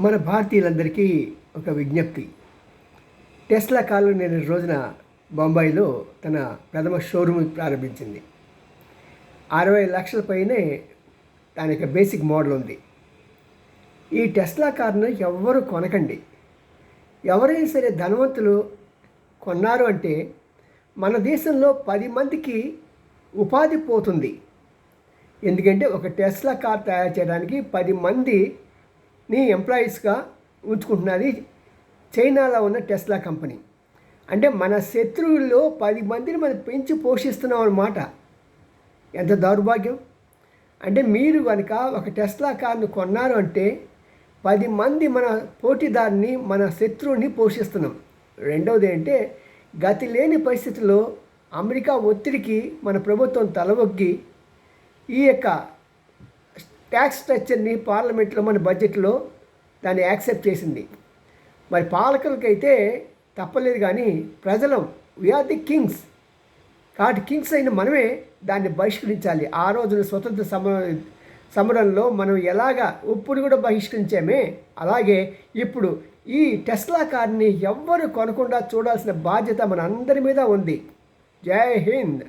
మన భారతీయులందరికీ ఒక విజ్ఞప్తి. టెస్లా కారు నేను రోజున బొంబాయిలో తన ప్రథమ షోరూమ్ ప్రారంభించింది. అరవై లక్షల పైనే దాని యొక్క బేసిక్ మోడల్ ఉంది. ఈ టెస్లా కారును ఎవ్వరు కొనకండి. ఎవరైనా సరే ధనవంతులు కొన్నారు అంటే మన దేశంలో పది మందికి ఉపాధి పోతుంది. ఎందుకంటే ఒక టెస్లా కార్ తయారు చేయడానికి పది మంది నీ ఎంప్లాయీస్గా ఉంచుకుంటున్నది చైనాలో ఉన్న టెస్లా కంపెనీ. అంటే మన శత్రువుల్లో పది మందిని మనం పెంచి పోషిస్తున్నాం అన్నమాట ఎంత దౌర్భాగ్యం? అంటే మీరు కనుక ఒక టెస్లా కార్ను కొన్నారు అంటే పది మంది మన పోటీదారుని మన శత్రువుని పోషిస్తున్నాం. రెండవది అంటే గతి లేని పరిస్థితుల్లో అమెరికా ఒత్తిడికి మన ప్రభుత్వం తలవొగ్గి ఈ యొక్క ట్యాక్స్ స్ట్రక్చర్ని పార్లమెంట్లో మన బడ్జెట్లో దాన్ని యాక్సెప్ట్ చేసింది. మరి పాలకులకైతే తప్పలేదు కానీ ప్రజలం వీఆర్ ది కింగ్స్ కాబట్టి కింగ్స్ అయిన మనమే దాన్ని బహిష్కరించాలి. ఆ రోజున స్వతంత్ర సమర సమరంలో మనం ఎలాగా ఉప్పుని కూడా బహిష్కరించామే? అలాగే ఇప్పుడు ఈ టెస్లా కార్ని ఎవ్వరు కొనకుండా చూడాల్సిన బాధ్యత మన అందరి మీద ఉంది. జై హింద్!